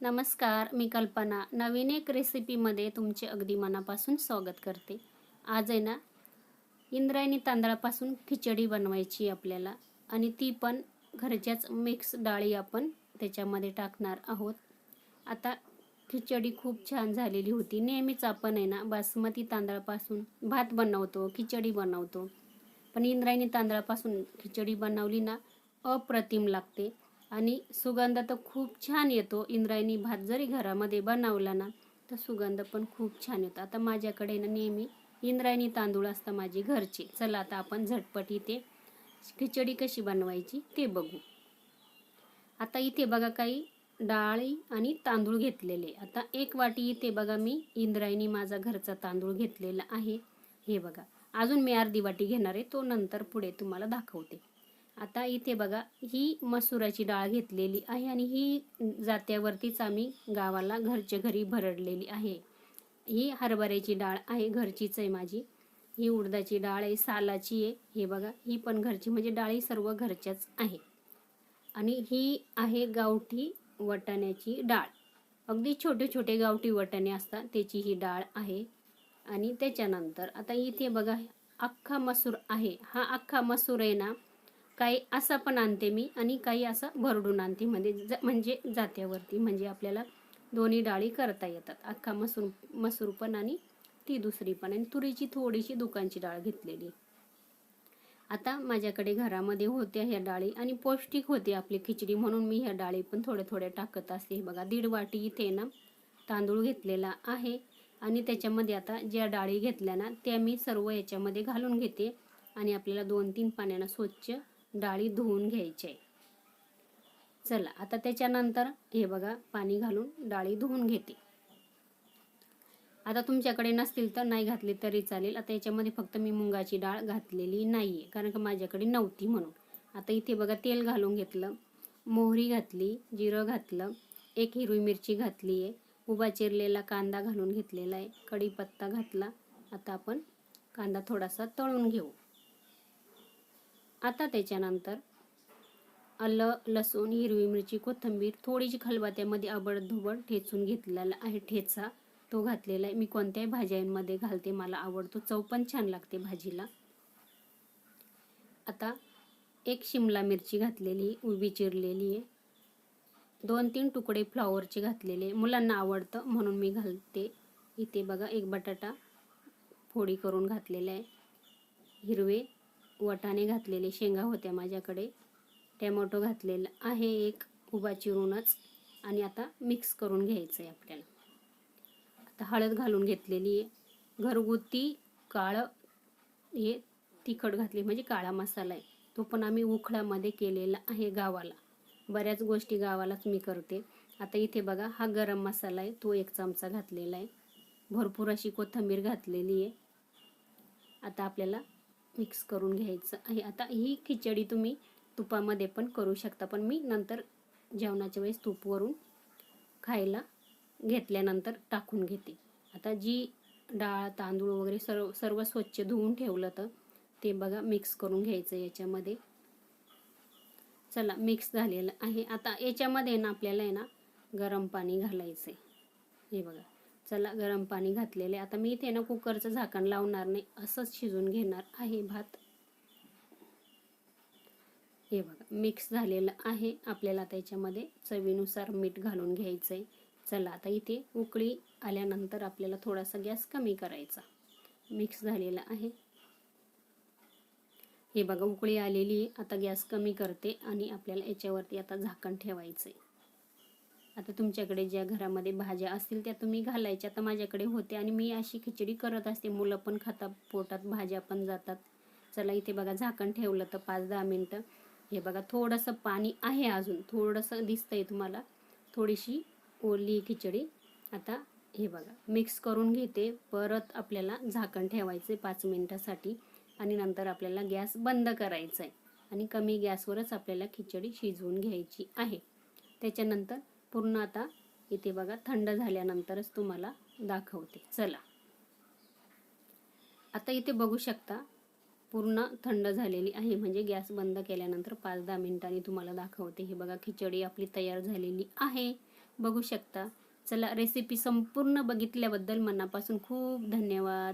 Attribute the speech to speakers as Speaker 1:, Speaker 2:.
Speaker 1: नमस्कार मी कल्पना. नवीन एक रेसिपीमध्ये तुमचे अगदी मनापासून स्वागत करते. आज आहे ना इंद्रायणी तांदळापासून खिचडी बनवायची आपल्याला. आणि ती पण घरच्याच मिक्स डाळी आपण त्याच्यामध्ये टाकणार आहोत. आता खिचडी खूप छान झालेली होती. नेहमीच आपण आहे ना बासमती तांदळापासून भात बनवतो खिचडी बनवतो. पण इंद्रायणी तांदळापासून खिचडी बनवली ना अप्रतिम लागते. आणि सुगंध तर खूप छान येतो. इंद्रायणी भात जरी घरामध्ये बनवला ना तर सुगंध पण खूप छान येतो. आता माझ्याकडे ना नेहमी इंद्रायणी तांदूळ असतं माझी घरचे. चला आता आपण झटपट इथे खिचडी कशी बनवायची ते बघू. आता इथे बघा काही डाळी आणि तांदूळ घेतलेले. आता एक वाटी इथे बघा मी इंद्रायणी माझा घरचा तांदूळ घेतलेला आहे. हे बघा. अजून मी अर्धी वाटी घेणार आहे. तो नंतर पुढे तुम्हाला दाखवते. आता इथे बघा ही मसुराची डाळ घेतलेली आहे आणि ही जात्यावरतीच आम्ही गावाला घरच्या घरी भरडलेली आहे. ही हरभऱ्याची डाळ आहे घरचीच आहे माझी. ही उडदाची डाळ आहे सालाची आहे. हे बघा ही पण घरची म्हणजे डाळी सर्व घरच्याच आहे. आणि ही आहे गावठी वटाण्याची डाळ. अगदी छोटे छोटे गावठी वटाणे असतात त्याची ही डाळ आहे. आणि त्याच्यानंतर आता इथे बघा अख्खा मसूर आहे. हा अख्खा मसूर आहे ना काही असा पण आणते मी आणि काही असा भरडून आणते. म्हणजे ज म्हणजे जात्यावरती. म्हणजे आपल्याला दोन्ही डाळी करता येतात. अख्खा मसूर मसूर पण आणि ती दुसरी पण. आणि तुरीची थोडीशी दुकानची डाळ घेतलेली. आता माझ्याकडे घरामध्ये होत्या ह्या डाळी आणि पौष्टिक होते आपली खिचडी. म्हणून मी ह्या डाळी पण थोड्या थोड्या टाकत असते. हे बघा दीड वाटी इथे ना तांदूळ घेतलेला आहे. आणि त्याच्यामध्ये आता ज्या डाळी घेतल्या ना त्या मी सर्व याच्यामध्ये घालून घेते. आणि आपल्याला दोन तीन पाण्यानं स्वच्छ डाळी धुवून घ्यायचे. चला आता त्याच्यानंतर हे बघा पाणी घालून डाळी धुवून घेते. आता तुमच्याकडे नसतील तर नाही घातली तरी चालेल. आता याच्यामध्ये फक्त मी मुंगाची डाळ घातलेली नाही आहे कारण का माझ्याकडे नव्हती म्हणून. आता इथे बघा तेल घालून घेतलं मोहरी घातली जिरं घातलं एक हिरवी मिरची घातली आहे उभा चिरलेला कांदा घालून घेतलेला आहे कढीपत्ता घातला. आता आपण कांदा थोडासा तळून घेऊ. आता त्याच्यानंतर आलं लसूण हिरवी मिरची कोथिंबीर थोडीशी खलबात्यामध्ये आबड धुबड ठेचून घेतलेला आहे ठेचा तो घातलेला आहे. मी कोणत्याही भाज्यांमध्ये घालते मला आवडतो. चव पण छान लागते भाजीला. आता एक शिमला मिरची घातलेली उभी चिरलेली आहे. दोन तीन तुकडे फ्लॉवरचे घातलेले मुलांना आवडतं म्हणून मी घालते. इथे बघा एक बटाटा फोडी करून घातलेला आहे. हिरवे वटाणे घातलेले शेंगा होत्या माझ्याकडे. टॅमॅटो घातलेला आहे एक उभा चिरूनच आणि आता मिक्स करून घ्यायचं आहे आपल्याला. आता हळद घालून घेतलेली आहे. घरगुती काळं हे तिखट घातली म्हणजे काळा मसाला आहे. तो पण आम्ही उखळामध्ये केलेला आहे गावाला. बऱ्याच गोष्टी गावालाच मी करते. आता इथे बघा हा गरम मसाला आहे. तो एक चमचा घातलेला आहे. भरपूर अशी कोथिंबीर घातलेली आहे. आता आपल्याला मिक्स करून घ्यायचं आहे. आता ही खिचडी तुम्ही तुपामध्ये पण करू शकता पण मी नंतर जेवणाच्या वेळेस तूपवरून खायला घेतल्यानंतर टाकून घेते. आता जी डाळ तांदूळ वगैरे सर्व सर्व स्वच्छ धुवून ठेवलं तर ते बघा मिक्स करून घ्यायचं याच्यामध्ये. चला मिक्स झालेलं आहे. आता याच्यामध्ये ना आपल्याला आहे ना गरम पाणी घालायचं आहे हे बघा. चला गरम पाणी घातलेले. आता मी इथे ना कुकरचं झाकण लावणार नाही असंच शिजून घेणार आहे भात. हे बघा मिक्स झालेलं आहे आपल्याला त्याच्यामध्ये चवीनुसार मीठ घालून घ्यायचं आहे चला आता इथे उकळी आल्यानंतर आपल्याला थोडासा गॅस कमी करायचा. मिक्स झालेला आहे. हे बघा उकळी आलेली आता गॅस कमी करते आणि आपल्याला याच्यावरती आता झाकण ठेवायचं आहे आता तुमच्याकडे ज्या घरामध्ये भाज्या असतील त्या तुम्ही घालायच्या आता माझ्याकडे होते आणि मी अशी खिचडी करत असते. मुलं पण खातात पोटात भाज्या पण जातात. चला इथे बघा झाकण ठेवलं तर पाच दहा मिनटं. हे बघा थोडंसं पाणी आहे अजून. थोडंसं दिसतंय तुम्हाला. थोडीशी ओली खिचडी. आता हे बघा मिक्स करून घेते. परत आपल्याला झाकण ठेवायचं आहे पाच मिनटासाठी. आणि नंतर आपल्याला गॅस बंद करायचा आहे आणि कमी गॅसवरच आपल्याला खिचडी शिजवून घ्यायची आहे. त्याच्यानंतर पूर्ण आता इथे बघा थंड झाल्यानंतरच तुम्हाला दाखवते. चला. आता इथे बघू शकता पूर्ण थंड झालेली आहे. म्हणजे गॅस बंद केल्यानंतर पाच दहा मिनिटांनी तुम्हाला दाखवते. हे बघा खिचडी आपली तयार झालेली आहे. बघू शकता. चला रेसिपी संपूर्ण बघितल्याबद्दल मनापासून खूप धन्यवाद.